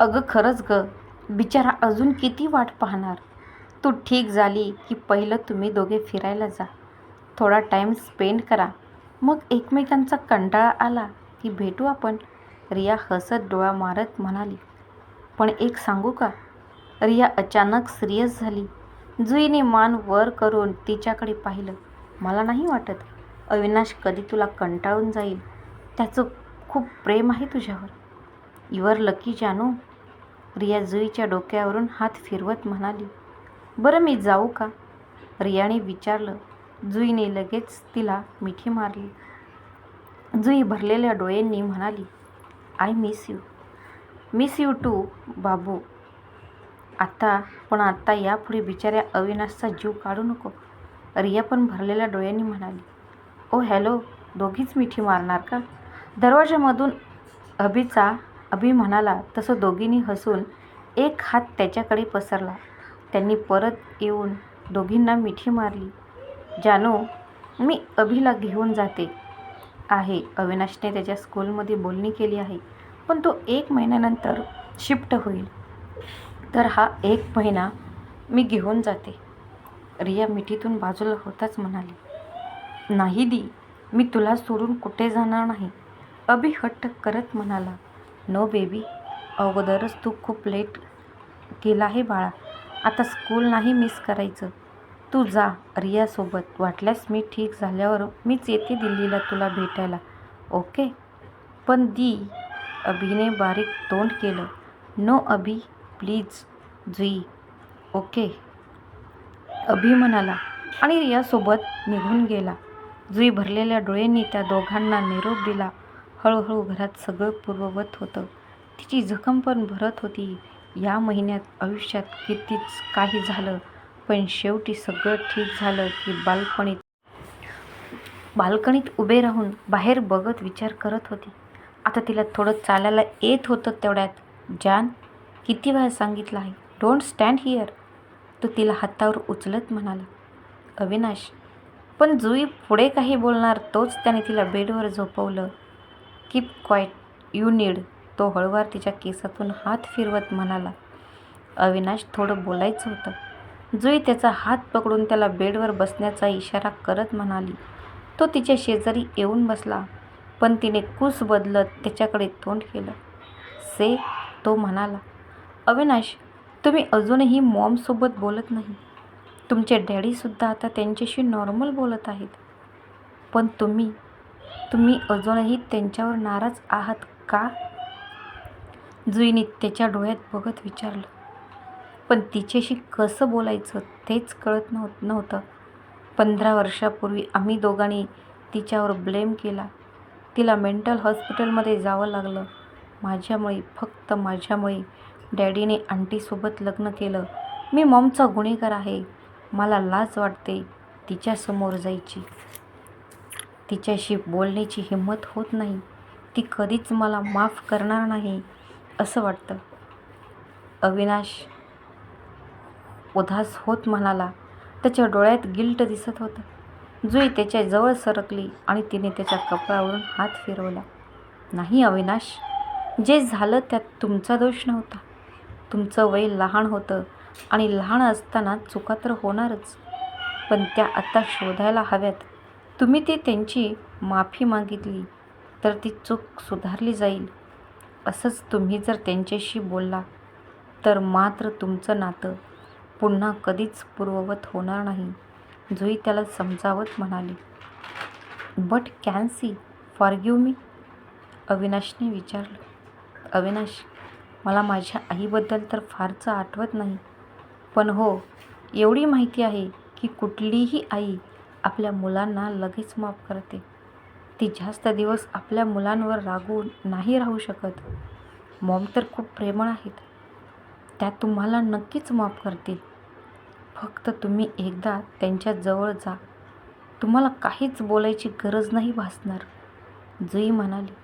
अगं खरंच ग बिचारा अजून किती वाट पाहणार? तू ठीक झाली की पहिलं तुम्ही दोघे फिरायला जा. थोडा टाईम स्पेंड करा. मग एकमेकांचा कंटाळा आला की भेटू आपण. रिया हसत डोळा मारत म्हणाली पण एक सांगू का? रिया अचानक सिरियस झाली. जुईने मान वर करून तिच्याकडे पाहिलं. मला नाही वाटत अविनाश कधी तुला कंटाळून जाईल. त्याचं खूप प्रेम आहे तुझ्यावर. युअर लकी जानू. रिया जुईच्या डोक्यावरून हात फिरवत म्हणाली बरं मी जाऊ का? रियाने विचारलं. जुईने लगेच तिला मिठी मारली. जुई भरलेल्या डोळ्यांनी म्हणाली I miss you miss you too बाबू. आत्ता पण आत्ता यापुढे बिचाऱ्या अविनाशचा जीव काढू नको. रिया पण भरलेल्या डोळ्यांनी म्हणाली ओ हॅलो दोघीच मिठी मारणार का? दरवाजामधून अभिचा अभि म्हणाला तसं दोघींनी हसून एक हात त्याच्याकडे पसरला. त्यांनी परत येऊन दोघींना मिठी मारली. जानू मी अभिला घेऊन जाते. आहे. अविनाशने त्याच्या स्कूलमध्ये बोलणी केली आहे. पण तो एक महिन्यानंतर शिफ्ट होईल. तर हा एक महिना मी घेऊन जाते. रिया मिठीतून बाजूला होताच म्हणाली. नाही दी मी तुला सोडून कुठे जाणार नाही. अभि हट्ट करत म्हणाला. नो बेबी अगोदरच तू खूप लेट केला आहे बाळा. आता स्कूल नाही मिस करायचं. तू जा रियासोबत. वाटल्यास मी ठीक झाल्यावर मीच येते दिल्लीला तुला भेटायला. ओके? पण दी अभिने बारीक तोंड केलं. No Abhi please Jui okay? Abhi म्हणाला आणि रियासोबत निघून गेला. जुई भरलेल्या डोळ्यांनी त्या दोघांना निरोप दिला. हळूहळू घरात सगळं पूर्ववत होतं. तिची जखम पण भरत होती. या महिन्यात आयुष्यात कितीच काही झालं पण शेवटी सगळं ठीक झालं की बाल्कनीत बाल्कनीत उभे राहून बाहेर बघत विचार करत होती. आता तिला थोडं चालायला येत होतं तेवढ्यात. जान किती वेळा सांगितलं आहे? डोंट स्टँड हिअर तो तिला हातावर उचलत म्हणाला. अविनाश पण जुई पुढे काही बोलणार तोच त्याने तिला बेडवर झोपवलं. कीप क्वाईट यू नीड तो हळूवार तिच्या केसातून हात फिरवत म्हणाला. अविनाश थोडं बोलायचं होतं. जुई त्याचा हात पकडून त्याला बेडवर बसण्याचा इशारा करत म्हणाली. तो तिच्या शेजारी येऊन बसला. पण तिने कूस बदलत त्याच्याकडे तोंड केलं. से तो म्हणाला अविनाश तुम्ही अजूनही मॉमसोबत बोलत नाही. तुमचे डॅडीसुद्धा आता त्यांच्याशी नॉर्मल बोलत आहेत. पण तुम्ही तुम्ही अजूनही त्यांच्यावर नाराज आहात का? जुईने त्याच्या डोळ्यात बघत विचारलं. पण तिच्याशी कसं बोलायचं तेच कळत नव्ह नव्हतं. पंधरा वर्षापूर्वी आम्ही दोघांनी तिच्यावर ब्लेम केला. तिला मेंटल हॉस्पिटलमध्ये जावं लागलं. माझ्यामुळे फक्त माझ्यामुळे डॅडीने आंटीसोबत लग्न केलं. मी मॉमचा गुन्हेगार आहे. मला लाज वाटते तिच्यासमोर जायची. तिच्याशी बोलण्याची हिंमत होत नाही. ती कधीच मला माफ करणार नाही असं वाटतं. अविनाश उदास होत म्हणाला. त्याच्या डोळ्यात गिल्ट दिसत होतं. जुई त्याच्याजवळ सरकली आणि तिने त्याच्या कपड्यावरून हात फिरवला. नाही अविनाश जे झालं त्यात तुमचा दोष नव्हता. तुमचं वय लहान होतं आणि लहान असताना चुका तर होणारच. पण त्या आत्ता शोधायला हव्यात तुम्ही ती त्यांची माफी मागितली तर ती चूक सुधारली जाईल. असंच तुम्ही जर त्यांच्याशी बोलला तर मात्र तुमचं नातं पुन्हा कधीच पूर्ववत होणार नाही जुई त्याला समजावत म्हणाली. But can she forgive me? अविनाशने विचारलं. अविनाश मला माझ्या आईबद्दल तर फारचं आठवत नाही पण हो एवढी माहिती आहे की कुठलीही आई आपल्या मुलांना लगेच माफ करते. ती जास्त दिवस आपल्या मुलांवर रागून नाही राहू शकत. मॉम तर खूप प्रेमळ आहेत. त्या तुम्हाला नक्कीच माफ करतील. फक्त तुम्ही एकदा त्यांच्याजवळ जा. तुम्हाला काहीच बोलायची गरज नाही भासणार. जुई म्हणाली.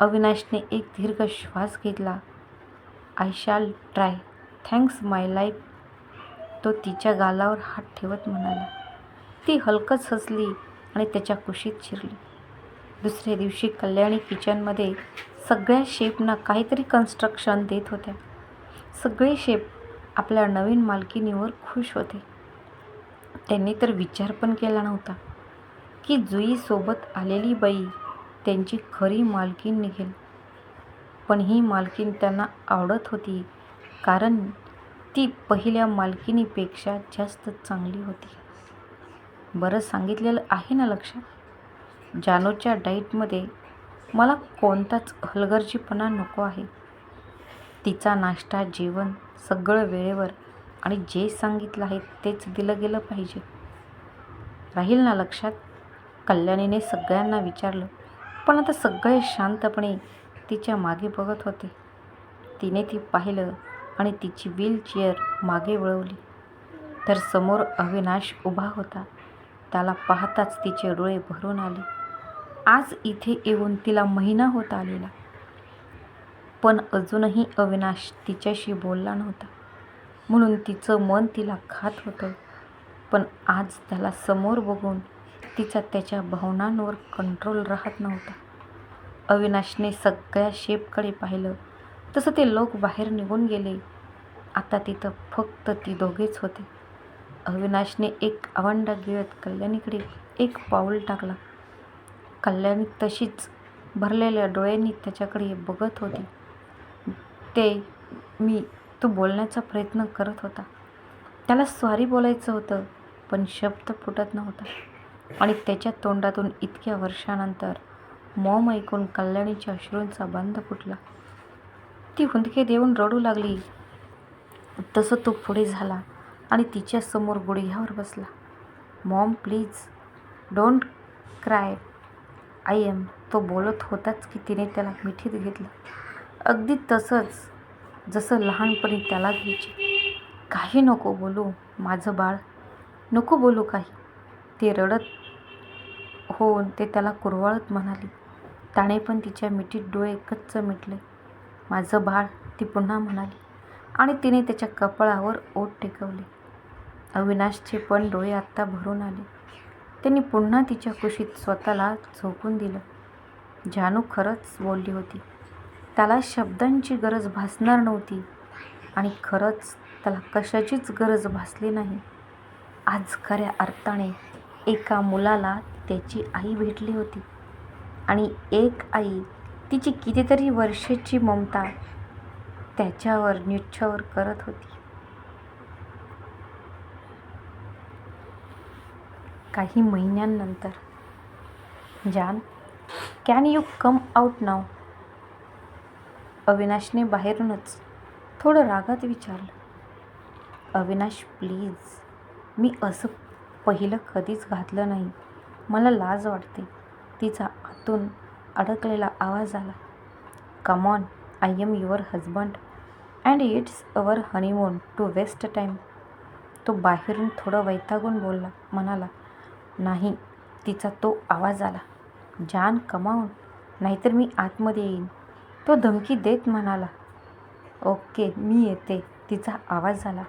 अविनाशने एक दीर्घ श्वास घेतला. आय शाल ट्राय थँक्स माय लाईफ तो तिच्या गालावर हात ठेवत म्हणाला. ती हलकच हसली आणि त्याच्या कुशीत शिरली. दुसऱ्या दिवशी कल्याणी किचनमध्ये सगळ्या शेपना काहीतरी कन्स्ट्रक्शन देत होत्या. सगळे शेप आपल्या नवीन मालकिनीवर खुश होते. त्यांनी तर विचार पण केला नव्हता की जुईसोबत आलेली बाई त्यांची खरी मालकीण निघेल. पण ही मालकीण त्यांना आवडत होती कारण ती पहिल्या मालकिणीपेक्षा जास्त चांगली होती. बरं सांगितलेलं आहे ना लक्षात जानूच्या डाईटमध्ये मला कोणताच हलगर्जीपणा नको आहे. तिचा नाश्ता जेवण सगळं वेळेवर आणि जे सांगितलं आहे तेच दिलं गेलं पाहिजे. राहील ना लक्षात? कल्याणीने सगळ्यांना विचारलं पण आता सगळे शांतपणे तिच्यामागे बघत होते. तिने ती पाहिलं आणि तिची व्हीलचेअर मागे वळवली. तर समोर अविनाश उभा होता. त्याला पाहताच तिचे डोळे भरून आले. आज इथे येऊन तिला महिना होत आलेला. पण अजूनही अविनाश तिच्याशी बोलला नव्हता. म्हणून तिचं मन तिला खात होतं. पण आज त्याला समोर बघून तिचा त्याच्या भावनांवर कंट्रोल राहत नव्हता. अविनाशने सगळ्या शेपकडे पाहिलं. तसं ते लोक बाहेर निघून गेले. आता तिथं फक्त ती दोघेच होते. अविनाशने एक आवंडा गिळत कल्याणीकडे एक पाऊल टाकला. कल्याणी तशीच भरलेल्या डोळ्यांनी त्याच्याकडे बघत होती. ते मी तो बोलण्याचा प्रयत्न करत होता. त्याला स्वारी बोलायचं होतं पण शब्द फुटत नव्हता. आणि त्याच्या तोंडातून इतक्या वर्षानंतर मॉम ऐकून कल्याणीच्या अश्रूंचा बंद फुटला. ती हुंदके देऊन रडू लागली. तसं तो पुढे झाला. आणि तिच्यासमोर गुडघ्यावर बसला. Mom please don't cry. I am. तो बोलत होताच की तिने त्याला मिठीत घेतलं. अगदी तसंच जसं लहानपणी त्याला घ्यायचे. काही नको बोलू माझं बाळ. नको बोलू काही. ते रडत होऊन ते त्याला कुरवाळत म्हणाली. त्याने पण तिच्या मिठीत डोळे कच्च मिटले. माझं बाळ ती पुन्हा म्हणाली. आणि तिने त्याच्या कपाळावर ओठ टेकवले. अविनाशचे पण डोळे आत्ता भरून आले. त्यांनी पुन्हा तिच्या कुशीत स्वतःला झोपून दिलं. जानू खरंच बोलली होती. त्याला शब्दांची गरज भासणार नव्हती आणि खरंच त्याला कशाचीच गरज भासली नाही. आज खऱ्या अर्थाने एका मुलाला त्याची आई भेटली होती आणि एक आई तिची कितीतरी वर्षाची ममता त्याच्यावर निच्छावर करत होती. काही महिन्यांनंतर. जान can you come out now अविनाशने बाहेरूनच थोडं रागात विचारलं. अविनाश प्लीज मी असं पहिलं कधीच घातलं नाही. मला लाज वाटते. तिचा आतून अडकलेला आवाज आला. Come on I am your husband and it's our honeymoon to waste time तो बाहेरून थोडं वैतागून बोलला म्हणाला नाही. तिचा तो आवाज आला. जान कमावून नाहीतर मी आतमध्ये येईन. तो धमकी देत म्हणाला ओके मी येते. तिचा आवाज झाला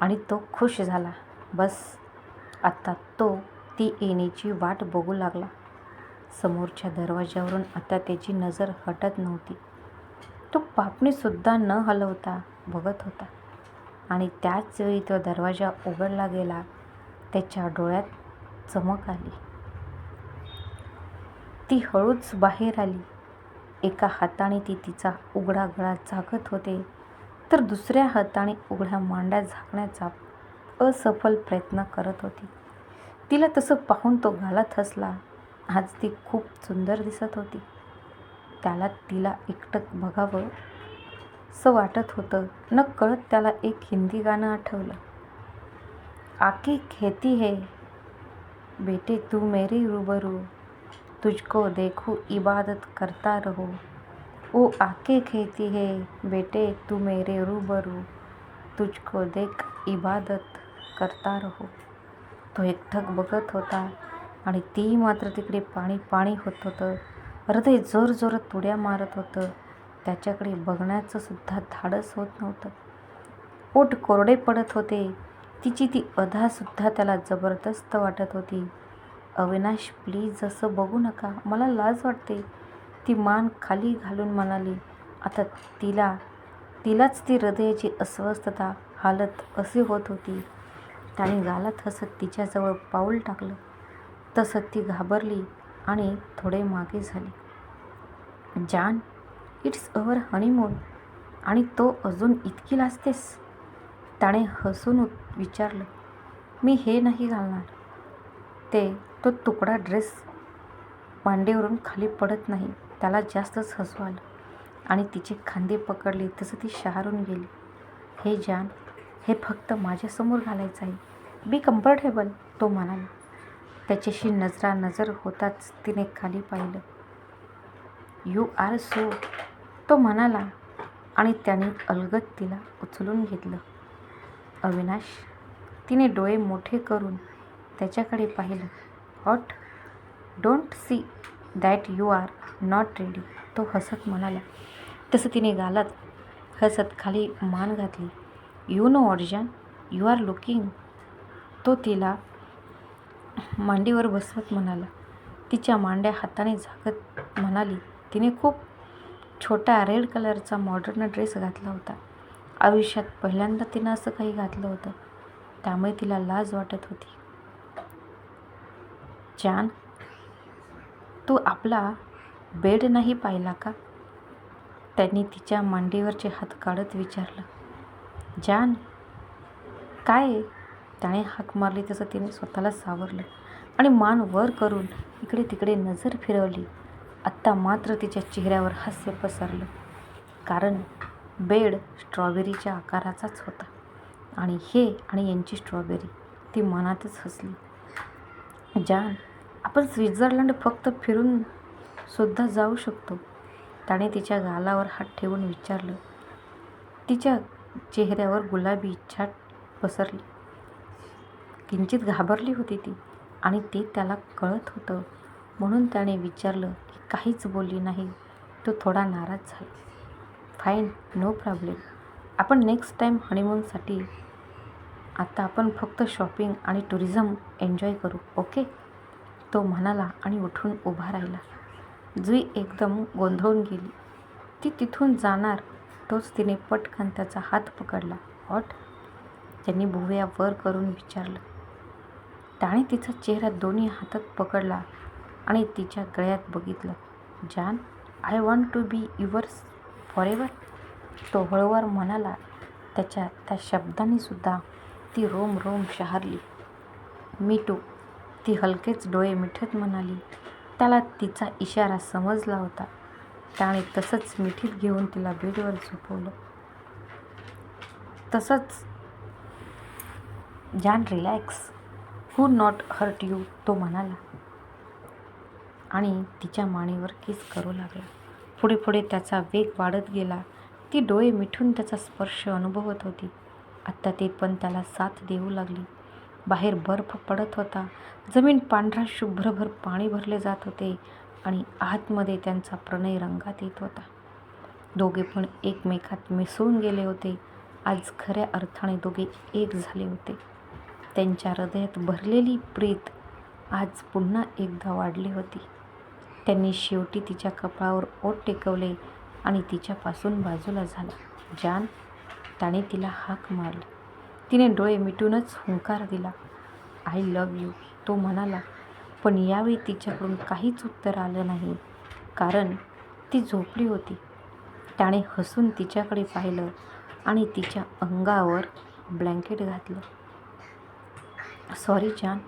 आणि तो खुश झाला. बस. आता तो ती येण्याची वाट बघू लागला. समोरच्या दरवाज्यावरून आता त्याची नजर हटत नव्हती. तो पापणीसुद्धा न हलवता बघत होता. आणि त्याच वेळी तो दरवाजा उघडला गेला. त्याच्या डोळ्यात चमक आली. ती हळूच बाहेर आली. एका हाताने ती तिचा उघडा गळा झाकत होते तर दुसऱ्या हाताने उघड्या मांड्या झाकण्याचा असफल प्रयत्न करत होती. तिला तसं पाहून तो घालत हसला. आज ती खूप सुंदर दिसत होती. त्याला तिला एकटक बघावं असं वाटत होतं. न कळत त्याला एक हिंदी गाणं आठवलं. आके खेती है बेटे तू मेरे रूबरू तुझको देखू इबादत करता रहो। ओ आके कहती है बेटे तू मेरे रूबरू तुझको देख इबादत करता रहो। तो एकटक बघत होता आणि ती मात्र तिकडे पाणी पाणी होत होतं. हृदय जोर जोरात उड्या मारत होतं. त्याच्याकडे बघण्याचं सुद्धा धाडस होत नव्हतं. पोट कोरडे पडत होते. तिची ती अधासुद्धा त्याला जबरदस्त वाटत होती. अविनाश प्लीज असं बघू नका. मला लाज वाटते. ती मान खाली घालून म्हणाली. आता तिला तिलाच ती हृदयाची अस्वस्थता हालत अशी होत होती. त्याने गालात हसत तिच्याजवळ पाऊल टाकलं. तसं ती घाबरली आणि थोडे मागे झाली. जान इट्स अवर हनीमून. आणि तो अजून इतकी लाजतेस? त्याने हसून उत- विचारलं मी हे नाही घालणार. ते तो तुकडा ड्रेस मांडीवरून खाली पडत नाही त्याला जास्तच हसू आलं आणि तिचे खांदे पकडले तसं ती शहारून गेली. हे जान हे फक्त माझ्यासमोर घालायचं आहे. बी कम्फर्टेबल तो म्हणाला. त्याच्याशी नजरा नजर होताच तिने खाली पाहिलं. यू आर सो तो म्हणाला आणि त्याने अलगद तिला उचलून घेतलं. अविनाश. तिने डोळे मोठे करून त्याच्याकडे पाहिलं. Hot don't see that you are not ready तो हसत म्हणाला. तसं तिने गालात हसत खाली मान घातली. You know Arjun you are looking. तो तिला मांडीवर बसवत म्हणाला. तिच्या मांड्या हाताने झाकत म्हणाली. तिने खूप छोटा रेड कलरचा मॉडर्न ड्रेस घातला होता. आयुष्यात पहिल्यांदा तिनं असं काही घातलं होतं त्यामुळे तिला लाज वाटत होती. जान तू आपला बेड नाही पाहिला का? त्यांनी तिच्या मांडीवरचे हात काढत विचारलं. जान काय त्याने हाक मारली तसं तिने स्वतःला सावरलं आणि मान वर करून इकडे तिकडे नजर फिरवली. आत्ता मात्र तिच्या चेहऱ्यावर हास्य पसरलं. कारण बेड स्ट्रॉबेरीच्या आकाराचाच होता. आणि हे आणि यांची स्ट्रॉबेरी ती मनातच हसली. जान आपण स्वित्झर्लंड फक्त फिरून सुद्धा जाऊ शकतो. त्याने तिच्या गालावर हात ठेवून विचारलं. तिच्या चेहऱ्यावर गुलाबी इच्छा पसरली. किंचित घाबरली होती ती आणि ते त्याला कळत होतं. म्हणून त्याने विचारलं की काहीच बोलली नाही. तो थोडा नाराज झाला. फाईन नो प्रॉब्लेम आपण नेक्स्ट टाईम हनीमूनसाठी आता आपण फक्त शॉपिंग आणि टुरिझम एन्जॉय करू ओके तो म्हणाला आणि उठून उभा राहिला. जुई एकदम गोंधळून गेली. ती तिथून जाणार तोच तिने पटकन त्याचा हात पकडला. हॉट त्यांनी भुवया वर करून विचारलं. त्याने तिचा चेहरा दोन्ही हातात पकडला आणि तिच्या गळ्यात बघितलं. जान I want to be yours forever तो हळूवार म्हणाला त्याच्या त्या शब्दांनीसुद्धा ती रोम रोम शहारली. मी टू ती हलकेच डोळे मिठत म्हणाली. त्याला तिचा इशारा समजला होता. त्याने तसंच मिठीत घेऊन तिला बेडवर झोपवलं. तसंच जान relax. Who not hurt you तो म्हणाला. आणि तिच्या मानेवर किस करू लागला. पुढे पुढे त्याचा वेग वाढत गेला. ती डोळे मिठून त्याचा स्पर्श अनुभवत होती. आत्ता ते पण त्याला साथ देऊ लागली. बाहेर बर्फ पडत होता. जमीन पांढरा शुभ्रभर पाणी भरले जात होते आणि आतमध्ये त्यांचा प्रणय रंगात येत होता. दोघे पण एकमेकात मिसळून गेले होते. आज खऱ्या अर्थाने दोघे एक झाले होते. त्यांच्या हृदयात भरलेली प्रीत आज पुन्हा एकदा वाढली होती. त्यांनी शेवटी तिच्या कपाळावर ओठ टेकवले आणि तिच्यापासून बाजूला झाला. जान त्याने तिला हाक मारली. तिने डोळे मिटूनच हुंकार दिला. आय लव यू तो म्हणाला. पण यावेळी तिच्याकडून काहीच उत्तर आलं नाही. कारण ती झोपली होती. त्याने हसून तिच्याकडे पाहिलं आणि तिच्या अंगावर ब्लँकेट घातलं. सॉरी जान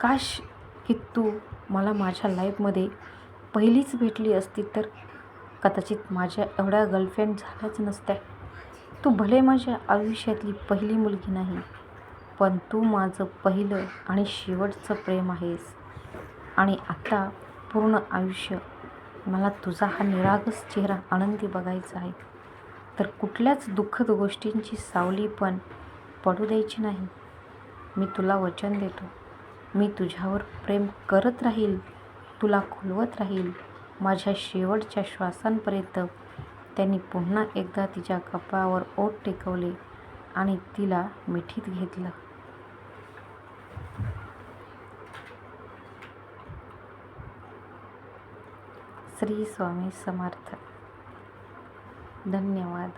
काश की तू मला माझ्या लाईफमध्ये पहिलीच भेटली असती तर कदाचित माझ्या एवढ्या गर्लफ्रेंड झाल्याच नसत्या. तू भले माझ्या आयुष्यातली पहिली मुलगी नाही पण तू माझं पहिलं आणि शेवटचं प्रेम आहेस. आणि आता पूर्ण आयुष्य मला तुझा हा निरागस चेहरा आनंदी बघायचा आहे. तर कुठल्याच दुःखद गोष्टींची सावली पण पडू द्यायची नाही. मी तुला वचन देतो. मी तुझ्यावर प्रेम करत राहील. तुला खुलवत राहील. माझ्या शेवटच्या श्वासांपर्यंत. त्यांनी पुन्हा एकदा तिच्या कपाळावर ओट टेकवले आणि तिला मिठीत घेतलं. श्री स्वामी समर्थ. धन्यवाद.